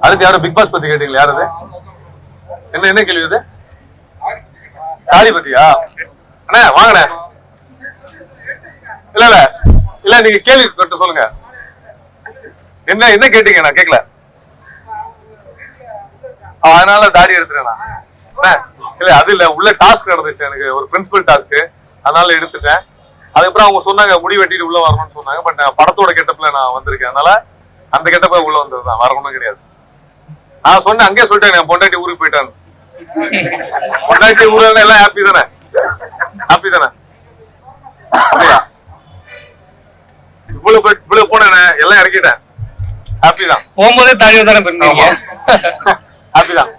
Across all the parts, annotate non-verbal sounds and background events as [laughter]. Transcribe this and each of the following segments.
அடுத்து யாரும் big pass பத்தி கேட்டீங்களா? யார் அது? என்ன என்ன கேள்வி இது? தாடி பத்தியா? அண்ணா வாங்கண்ணே. இல்ல இல்ல. இல்ல நீங்க கேள்வி கேட்டு சொல்லுங்க. என்ன என்ன கேட்டீங்க? நான் கேட்கல அதனால தாடி எடுத்துட்டேன் நான். இல்ல அது இல்ல. உள்ள டாஸ்க் நடந்துச்சு எனக்கு. ஒரு பிரின்சிபல் டாஸ்க் அதனால எடுத்துட்டேன். அதுக்கப்புறம் அவங்க சொன்னாங்க முடி வெட்டிட்டு உள்ள வரணும்னு சொன்னாங்க. பட் நான் படத்தோட கெட்டப்ல நான் வந்திருக்கேன். அதனால அந்த கெட்டப்ப உள்ள வந்ததுதான். வரணும்னு கிடையாது. நான் சொன்னேன் அங்கேயே சொல்லிட்டேன் என் பொண்டாட்டி ஊருக்கு போயிட்டான் பொண்டாட்டி ஊர்ல எல்லாம் ஹாப்பி தானே? ஹாப்பி தானே? இவ்வளவு இவ்வளவு போனேனே எல்லாம் இறக்கிட்டேன். ஹாப்பி தான். போகும்போதே தாடி தானே பண்ணீங்க ஹாப்பி தான்.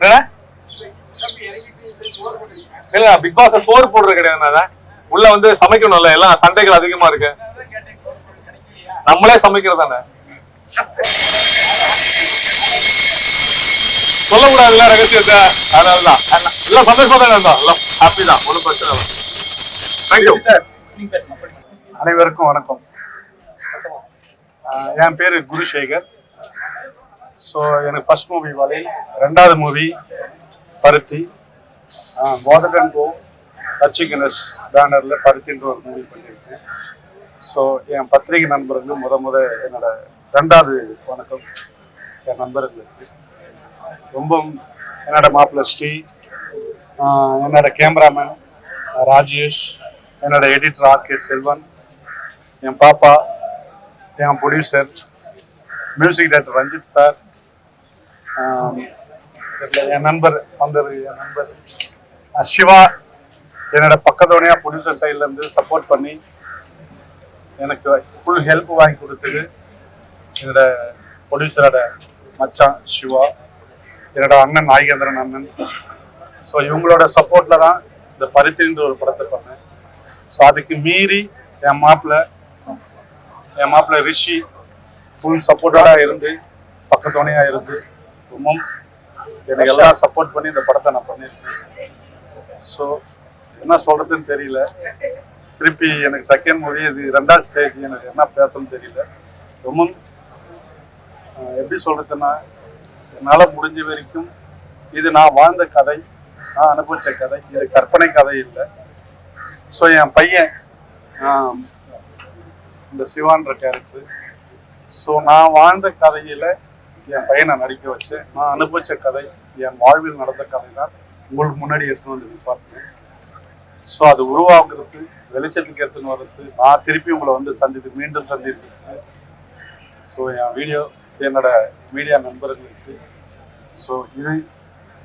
என்னடா? இல்ல பிக் பாஸ் சோறு போடுறது கிடையாது உள்ள வந்து சமைக்கணும்ல எல்லாம் சண்டைகள் அதிகமா இருக்கு. நம்மளே சமைக்கிறது தானே சொல்ல கூடாதுல்ல ரகசியத்தை அதனாலதான். எல்லாம் சந்தோஷமா தானே இருந்தோம் எல்லாம் ஹாப்பி தான் ஒன்றும் பிரச்சனை அனைவருக்கும் வணக்கம். என் பேரு குருசேகர். ஸோ எனக்கு ஃபர்ஸ்ட் மூவி வலை ரெண்டாவது மூவி பருத்தி. மோதகன் கோ லட்சிகனஸ் பேனரில் பருத்தின்ற ஒரு மூவி பண்ணியிருக்கேன். ஸோ என் பத்திரிகை நண்பருக்கு முத முத என்னோட ரெண்டாவது வணக்கம். என் நண்பர்களுக்கு ரொம்ப என்னோட மாப்பிள்ள ஸ்ரீ என்னோட கேமராமேன் ராஜேஷ் என்னோட எடிட்டர் ஆர் கே செல்வன் என் பாப்பா என் producer music director Ranjith sir என் நண்பர் வந்தவர் என் நண்பர் சிவா என்னோட பக்கத்தோடையா ப்ரொடியூசர் சைட்ல இருந்து சப்போர்ட் பண்ணி எனக்கு ஃபுல் ஹெல்ப் வாங்கி கொடுத்தது. என்னோட ப்ரொடியூசரோட மச்சான் சிவா. என்னோட அண்ணன் நாகேந்திரன் அண்ணன். ஸோ இவங்களோட சப்போர்ட்ல தான் இந்த பருத்தின்ற ஒரு படத்தை பண்ணேன். ஸோ அதுக்கு மீறி என் மாப்பிள்ள என் மாப்பிள்ள ரிஷி ஃபுல் சப்போர்ட்டோட இருந்து பக்கத்துணையா இருந்து ரொம்ப எனக்கு எல்லாம் சப்போர்ட் பண்ணி இந்த படத்தை நான் பண்ணியிருக்கேன். ஸோ என்ன சொல்றதுன்னு தெரியல. திருப்பி எனக்கு செகண்ட் மூவி இது ரெண்டாவது ஸ்டேஜ் எனக்கு என்ன பேசணும்னு தெரியல. ரொம்ப எப்படி சொல்றதுன்னா என்னால் முடிஞ்ச வரைக்கும் இது நான் வாழ்ந்த கதை நான் அனுபவிச்ச கதை இது கற்பனை கதை இல்லை. ஸோ என் பையன் இந்த சிவான்ற கேரக்டர் ஸோ நான் வாழ்ந்த கதையில் என் பையனை நடிக்க வச்சேன். நான் அனுபவிச்ச கதை என் வாழ்வில் நடந்த கதை தான் உங்களுக்கு முன்னாடி எடுத்துன்னு வந்து நிப்பாட்டினேன் ஸோ அது உருவாக்குறது வெளிச்சத்துக்கு எடுத்துன்னு வர்றது நான் திருப்பி உங்களை வந்து சந்தித்து மீண்டும் சந்திக்கிறது ஸோ என் வீடியோ என்னோட மீடியா நண்பர்களுக்கு ஸோ இது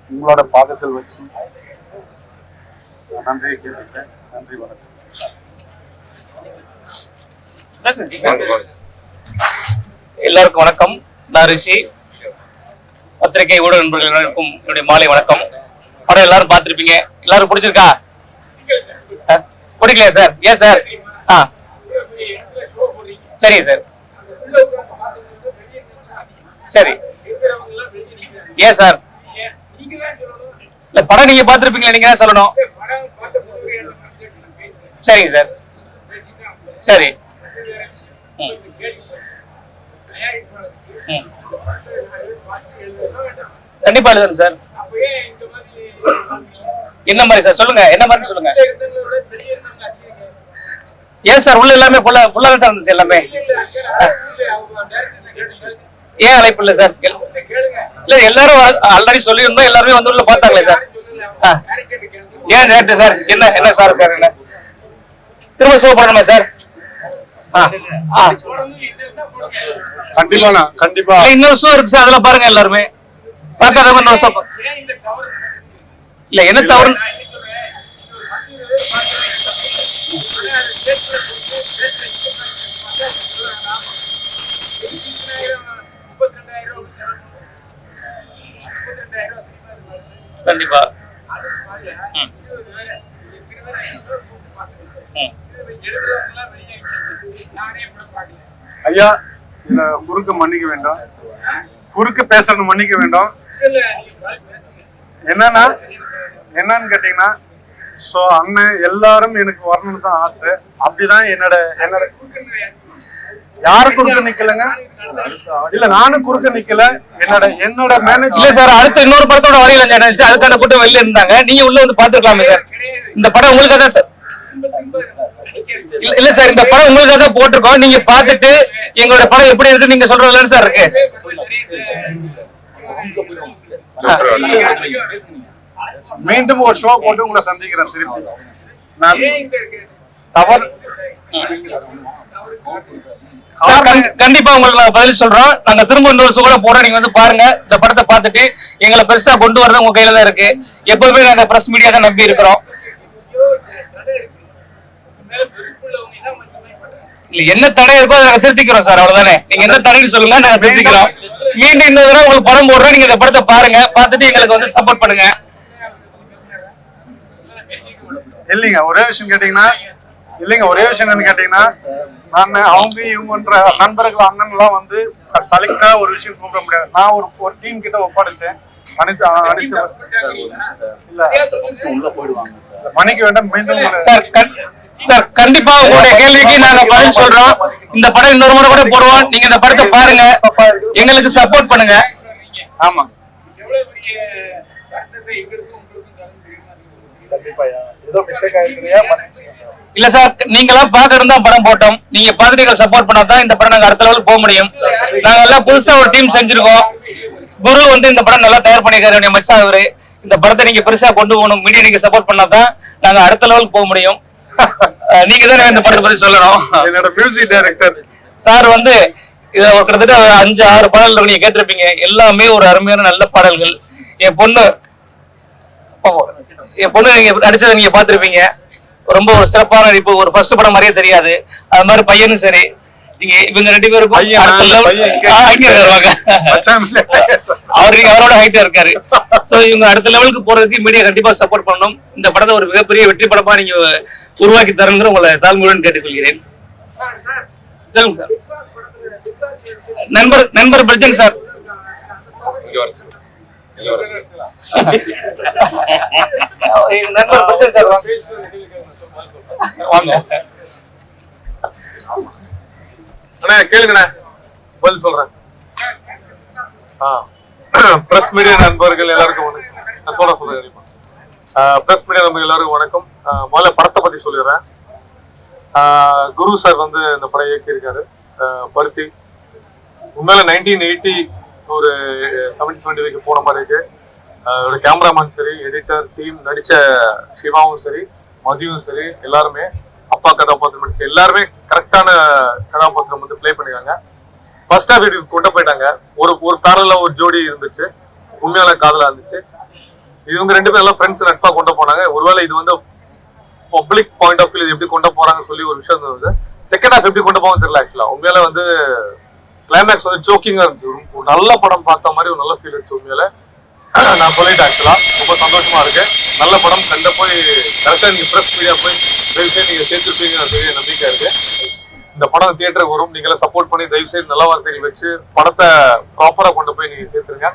உங்களோட பாதத்தில் வச்சு நான் நன்றியை கேட்டுக்கிறேன். நன்றி வணக்கம். எல்லாருக்கும் வணக்கம். நான் ரிஷி. பத்திரிகை ஊடக நண்பர்கள் எல்லாருக்கும் என்னுடைய மாலை வணக்கம். படம் எல்லாரும் பார்த்துருப்பீங்க. எல்லாரும் பிடிச்சிருக்கா? பிடிக்கலையா சார்? ஏன் சார்? ஆ. சரிங்க சார். சரி. ஏன் சார்? இல்ல படம் நீங்க பாத்துருப்பீங்களா நீங்க தான் சொல்லணும். சரிங்க சார். சரி. கண்டிப்பா எழுதணும் சார். என்ன மாதிரி சார்? சொல்லுங்க. என்ன மாதிரி சொல்லுங்க. ஏன் சார்? உள்ள எல்லாமே ஃபுல்லா ஃபுல்லா தான் சார் இருந்துச்சு எல்லாமே. ஏன் அழைப்பு இல்லை சார்? இல்ல எல்லாரும் ஆல்ரெடி சொல்லியிருந்தோம் எல்லாருமே வந்து உள்ள பார்த்தாங்களே சார். ஆ. ஏன் டேரக்டர் சார்? என்ன என்ன சார் பேர் என்ன? திரும்ப ஷோ பண்ணணுமா சார்? ஆ ஆ. கண்டிப்பா. கண்டிப்பா இன்னொரு ஷோ இருக்கு சார் அதெல்லாம் பாருங்க எல்லாருமே. பார்க்காதவங்க இன்னொரு ஷோ இல்ல என்ன தவறு? கண்டிப்பா ம். கண்டிப்பா. ஐயா இதுல குறுக்க மன்னிக்க வேண்டாம். குறுக்க பேசணும் மன்னிக்க வேண்டாம். என்னன்னா என்னன்னு கேட்டீங்கன்னா சோ அண்ணன் எல்லாரும் எனக்கு வரணும்னு தான் ஆசை. அப்படிதான் என்னோட என்னோட யாரு குறுக்க நிக்கலங்க? இல்ல நானும் குறுக்க நிக்கல. என்னோட என்னோட இல்ல மேனேஜர் சார் அடுத்த இன்னொரு படத்தோட வரையில இருந்துச்சு அதுக்கான கூட்டம் வெளில இருந்தாங்க. நீங்க உள்ள வந்து பாத்துருக்கலாமே சார். இந்த படம் உங்களுக்காக தான் சார். இல்ல இல்ல சார் இந்த படம் உங்களுக்காக தான் போட்டிருக்கோம். நீங்க பாத்துட்டு எங்களோட படம் எப்படி இருக்கு நீங்க சொல்றதுல சார் இருக்கு. மீண்டும் ஒரு ஷோ போட்டு உங்களை சந்திக்கிறேன் திருப்பி. நான் தவறு. கண்டிப்பா உங்களுக்கு நாங்க பதில் சொல்றோம். நாங்க திரும்ப இன்னொரு வருஷம் கூட போறோம் நீங்க வந்து பாருங்க. இந்த படத்தை பார்த்துட்டு எங்களை பெருசா கொண்டு வரது உங்க கையில தான் இருக்கு. எப்பவுமே நாங்க பிரஸ் மீடியா தான் நம்பி இருக்கிறோம். இல்ல என்ன தடை இருக்கோ அதை நாங்க திருத்திக்கிறோம் சார் அவ்வளவுதானே. நீங்க என்ன தடைன்னு சொல்லுங்க நாங்க திருத்திக்கிறோம். மீண்டும் இந்த தடவை உங்களுக்கு படம் போடுறோம். நீங்க இந்த படத்தை பாருங்க. பார்த்துட்டு எங்களுக்கு வந்து சப்போர்ட் பண்ணுங்க. இல்லைங்க ஒரே விஷயம் கேட்டீங்கன்னா இல்லைங்க ஒரே விஷயம் என்னன்னு கேட்டீங்கன்னா நான் அவங்க இவங்கன்ற நண்பர்கள் அண்ணன் எல்லாம் வந்து செலக்டா ஒரு விஷயம் கூப்பிட முடியாது. நான் ஒரு ஒரு டீம் கிட்ட ஒப்படைச்சேன். அனைத்து அனைத்து இல்ல. மணிக்கு வேண்டாம் மீண்டும் சார் கண்- சார் கண்டிப்பா உங்களுடைய கேள்விக்கு நாங்க பதில் சொல்றோம். இந்த படம் இன்னொரு முறை கூட போடுவோம். நீங்க இந்த படத்தை பாருங்க. எங்களுக்கு சப்போர்ட் பண்ணுங்க. ஆமா. இல்ல சார் நீங்களா பாக்குறது தான் படம் போட்டோம். நீங்க பார்த்துட்டு சப்போர்ட் பண்ணா தான் இந்த படம் நாங்க அடுத்த லெவலுக்கு போக முடியும். நாங்க எல்லாம் புதுசா ஒரு டீம் செஞ்சிருக்கோம். குரு வந்து இந்த படம் நல்லா தயார் பண்ணிருக்காரு என்னுடைய மச்சான் அவரு. இந்த படத்தை நீங்க பெருசா கொண்டு போகணும் மீடியா நீங்க சப்போர்ட் பண்ணா தான் நாங்க அடுத்த லெவலுக்கு போக முடியும். [laughs] நீங்க தானே இந்த படத்தை பத்தி சொல்லணும். என்னோட மியூசிக் டைரக்டர் சார் வந்து இத ஒரு கிட்டத்தட்ட அஞ்சு ஆறு பாடல்கள் நீங்க கேட்டிருப்பீங்க. எல்லாமே ஒரு அருமையான நல்ல பாடல்கள். என் பொண்ணு என் பொண்ணு நீங்க நடிச்சதை நீங்க பார்த்திருப்பீங்க. ரொம்ப ஒரு சிறப்பான நடிப்பு. ஒரு ஃபர்ஸ்ட் படம் மாதிரியே தெரியாது. அது மாதிரி பையனும் சரி. நீங்க இவங்க ரெண்டு பேருக்கும். அவர் நீங்க அவரோட ஹைட்டா இருக்காரு. சோ இவங்க அடுத்த லெவலுக்கு போறதுக்கு மீடியா கண்டிப்பா சப்போர்ட் பண்ணணும். இந்த படத்தை ஒரு மிகப்பெரிய வெற்றி படமா நீங்க உருவாக்கி தரணுங்கிற உங்களை தாழ்மையுடன் கேட்டுக்கொள்கிறேன். சொல்லுங்க சார். நண்பர் நண்பர் பிரஜன் சார். [laughs] நண்பர் பிரஜன் சார் வாங்க. அண்ணா கேளுங்கண்ணே. பதில் சொல்றேன். பிரஸ் மீடியா நண்பர்கள் எல்லாருக்கும் வணக்கம். நான் சொல்ல சொல்றேன் கண்டிப்பா. பிரஸ் மீடியா நண்பர்கள் எல்லாருக்கும் வணக்கம். முதல்ல படத்தை பத்தி சொல்லிடுறேன். ஆஹ் குரு சார் வந்து இந்த படம் இயக்கியிருக்காரு. பருத்தி. உண்மையில நைன்டீன் எயிட்டி ஒரு செவன்டி செவன்டி வைக்க போன மாதிரி இருக்கு. அதோட கேமராமேன் சரி எடிட்டர் டீம் நடிச்ச சிவாவும் சரி. மதியும் சரி எல்லாருமே அப்பா கதாபாத்திரம் நடிச்சு எல்லாருமே கரெக்டான கதாபாத்திரம் வந்து ப்ளே பண்ணிருக்காங்க. ஃபர்ஸ்ட் ஹாஃப் இப்படி கொண்டு போயிட்டாங்க. ஒரு ஒரு பேரல ஒரு ஜோடி இருந்துச்சு. உண்மையான காதலா இருந்துச்சு. இவங்க ரெண்டு பேரும் எல்லாம் ஃப்ரெண்ட்ஸ் நட்பா கொண்டு போனாங்க. ஒருவேளை இது வந்து பப்ளிக் பாயிண்ட் ஆஃப் வியூ இது எப்படி கொண்டு போறாங்கன்னு சொல்லி ஒரு விஷயம் இருந்தது. செகண்ட் ஹாஃப் எப்படி கொண்டு போவாங்க தெரியல ஆக்சுவலா உண்மையில வந்து கிளைமேக்ஸ் வந்து ஜோக்கிங்கா இருந்துச்சு. ஒரு- ஒரு நல்ல படம் பார்த்த மாதிரி ஒரு நல்ல ஃபீல் இருந்துச்சு உண்மையில. நான் சொல்லிட்டேன் ஆக்சுவலா ரொம்ப சந்தோஷமா இருக்கு. நல்ல படம். கண்ட போய் கடைசியா நீங்க பிரஸ் மீடியா போய் தயவு செய்து சேர்த்து சேர்த்துருப்பீங்க பெரிய நம்பிக்கை இருக்கு. இந்த படம் தியேட்டருக்கு வரும். நீங்களே சப்போர்ட் பண்ணி தயவு செய்து நல்ல வார்த்தைகள் வச்சு படத்தை ப்ராப்பரா கொண்டு போய் நீங்க சேர்த்துருங்க.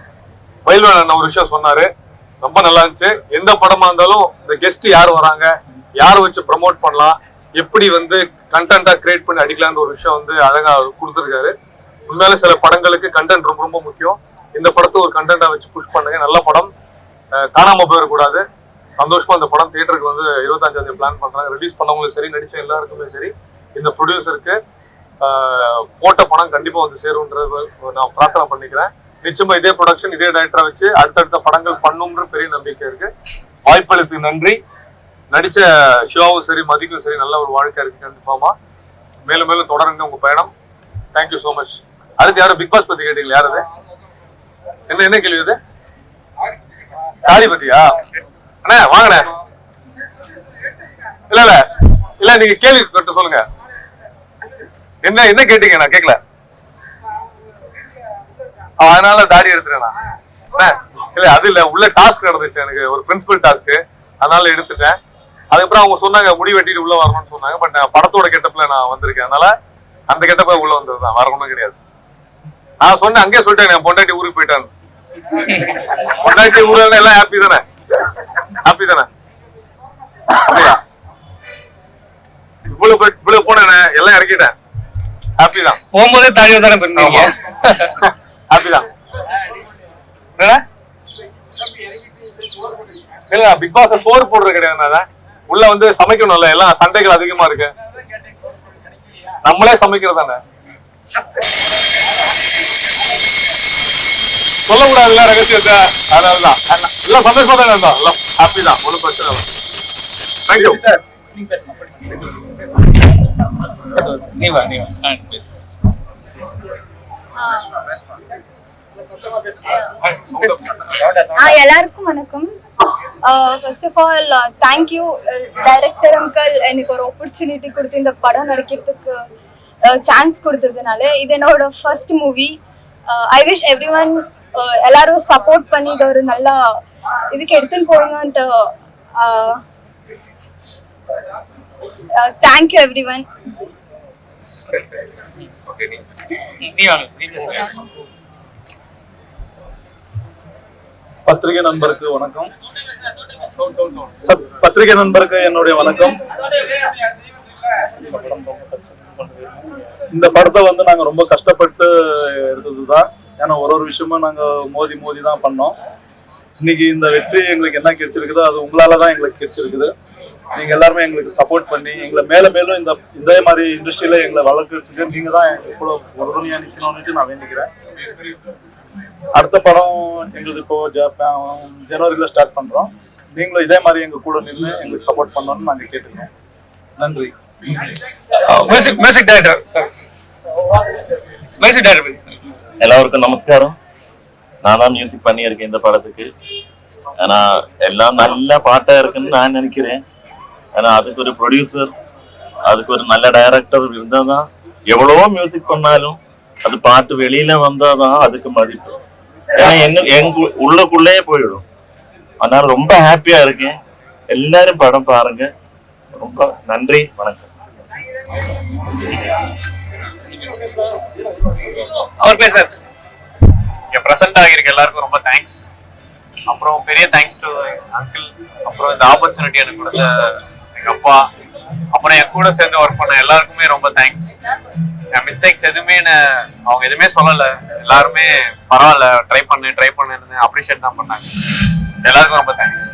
பயில்வான் அண்ணன் ஒரு விஷயம் சொன்னாரு. ரொம்ப நல்லா இருந்துச்சு. எந்த படமா இருந்தாலும் இந்த கெஸ்ட் யார் வராங்க யார் வச்சு ப்ரமோட் பண்ணலாம் எப்படி வந்து கண்டென்ட்டா கிரியேட் பண்ணி அடிக்கலாம்னு ஒரு விஷயம் வந்து அழகா கொடுத்துருக்காரு. உண்மையில சில படங்களுக்கு கண்டென்ட் ரொம்ப ரொம்ப முக்கியம். இந்த படத்தை ஒரு கண்டென்ட்டா வச்சு புஷ் பண்ணுங்க. நல்ல படம். காணாம போயிடக்கூடாது. சந்தோஷமா இந்த படம் தியேட்டருக்கு வந்து இருபத்தஞ்சாம் தேதி பிளான் பண்றாங்க. ரிலீஸ் பண்ணவங்களும் சரி நடிச்ச எல்லாருக்குமே சரி இந்த ப்ரொடியூசருக்கு போட்ட படம் கண்டிப்பா வந்து சேரும்ன்றது நான் பிரார்த்தனை பண்ணிக்கிறேன். நிச்சயமா இதே ப்ரொடக்ஷன் இதே டைரக்டரா வச்சு அடுத்தடுத்த படங்கள் பண்ணும்ன்ற பெரிய நம்பிக்கை இருக்கு. வாய்ப்பளித்துக்கு நன்றி. நடிச்ச ஷோவும் சரி மதிக்கும் சரி நல்ல ஒரு வாழ்க்கை இருக்கு கன்ஃபார்மா. மேலும் மேலும் தொடருங்க உங்க பயணம். தேங்க்யூ ஸோ மச் அடுத்து யாரும் பிக் பாஸ் பத்தி கேட்டீங்களா? யார் அது? என்ன என்ன கேள்வி அது? தாடி பத்தியா அண்ணா வாங்கண்ணே. இல்ல இல்ல. இல்ல நீங்க கேள்வி கேட்டு சொல்லுங்க. என்ன என்ன கேட்டீங்க? நான் கேட்கல அதனால தாடி எடுத்துட்டேன் நான். இல்ல அது இல்ல. உள்ள டாஸ்க் நடந்துச்சு எனக்கு. ஒரு பிரின்சிபல் டாஸ்க் அதனால எடுத்துட்டேன். அதுக்கப்புறம் அவங்க சொன்னாங்க முடி வெட்டிட்டு உள்ள வரணும்னு சொன்னாங்க. பட் படத்தோட கெட்டப்ல நான் வந்திருக்கேன். அதனால அந்த கெட்டப்ப உள்ள வந்ததுதான் தான். ஒண்ணும் கிடையாது. நான் சொன்னேன் அங்கேயே சொல்லிட்டேன் என் பொண்டாட்டி ஊருக்கு போயிட்டான் பொண்டாட்டி ஊர்ல எல்லாம் ஹாப்பி தானே? ஹாப்பி தானே அப்படியா? இவ்வளவு இவ்வளவு போனேனே எல்லாம் இறக்கிட்டேன். ஹாப்பி தான் போகும்போதே தாடி தானே பிரிந்தீங்க ஹாப்பி தான் என்னடா? இல்ல பிக் பாஸ் சோறு போடுறது கிடையாது உள்ள வந்து சமைக்கணும்ல எல்லாம் சண்டைகள் அதிகமா இருக்கு. நம்மளே சமைக்கிறது தானே சொல்லக்கூடாதுல்ல ரகசியத்தை அதனாலதான் எல்லாம் சந்தோஷமா தானே இருந்தோம் எல்லாம் ஹாப்பி தான் ஒன்றும் பிரச்சனை இல்லை தேங்க்யூ நீ வா நீ வா. ஆ, பேசு. ஆ எல்லாருக்கும் வணக்கம். First of all thank you director uncle எனக்கு ஒரு ஆப்பர்ச்சுனிட்டி கொடுத்து இந்த படம் நடிக்கிறதுக்கு சான்ஸ் கொடுத்ததுனால இது என்னோட first movie I wish everyone எல்லாரும் சப்போர்ட் பண்ணி இதை ஒரு நல்லா இதுக்கு எடுத்துன்னு போடுங்கன்ட்டு தேங்க்யூ எவ்ரி ஒன் பத்திரிகை நண்பருக்கு வணக்கம். பத்திரிகை நண்பருக்கு என்னுடைய வணக்கம். இந்த படத்தை வந்து நாங்க ரொம்ப கஷ்டப்பட்டு எடுத்ததுதான். ஏன்னா ஒரு ஒரு விஷயமும் நாங்கள் மோதி மோதி தான் பண்ணோம். இன்னைக்கு இந்த வெற்றி எங்களுக்கு என்ன கிடைச்சிருக்குதோ அது உங்களால தான் எங்களுக்கு கிடைச்சிருக்குது. நீங்கள் எல்லாருமே எங்களுக்கு சப்போர்ட் பண்ணி எங்களை மேலே மேலும் இந்த இதே மாதிரி இண்டஸ்ட்ரியில் எங்களை வளர்க்குறதுக்கு நீங்கள் தான் இவ்வளோ கூட உறுதுணையா நான் வேண்டிக்கிறேன். அடுத்த படம் எங்களுக்கு இப்போ ஜ- ஸ்டார்ட் பண்ணுறோம் நீங்களும் இதே மாதிரி எங்கள் கூட நின்று எங்களுக்கு சப்போர்ட் பண்ணணும்னு நாங்கள் கேட்டுக்கிறோம். நன்றி. Music music director music director எல்லாருக்கும் நமஸ்காரம். நான் தான் மியூசிக் பண்ணியிருக்கேன் இந்த படத்துக்கு. ஆனா எல்லாம் நல்ல பாட்டா இருக்குன்னு நான் நினைக்கிறேன். ஆனா அதுக்கு ஒரு ப்ரொடியூசர் அதுக்கு ஒரு நல்ல டைரக்டர் இருந்தாதான் எவ்வளவோ மியூசிக் பண்ணாலும் அது பாட்டு வெளியில வந்தாதான் அதுக்கு மதிப்பு. ஏன்னா எங்க எங்க உள்ளக்குள்ளே போயிடும். அதனால ரொம்ப ஹாப்பியா இருக்கேன். எல்லாரும் படம் பாருங்க. ரொம்ப நன்றி வணக்கம். அவர் பேசுறாரு. இங்க பிரசன்ட் ஆகியிருக்க எல்லாருக்கும் ரொம்ப தேங்க்ஸ் அப்புறம் பெரிய தேங்க்ஸ் டு அங்கிள் அப்புறம் இந்த ஆப்பர்ச்சுனிட்டி எனக்கு கொடுத்த எங்க அப்பா. அப்புறம் என் கூட சேர்ந்து ஒர்க் பண்ண எல்லாருக்குமே ரொம்ப தேங்க்ஸ் என் மிஸ்டேக்ஸ் எதுவுமே என்ன- அவங்க எதுவுமே சொல்லல. எல்லாருமே பரவாயில்ல ட்ரை பண்ணு ட்ரை பண்ணுன்னு அப்ரிஷியேட் தான் பண்ணாங்க. எல்லாருக்கும் ரொம்ப தேங்க்ஸ்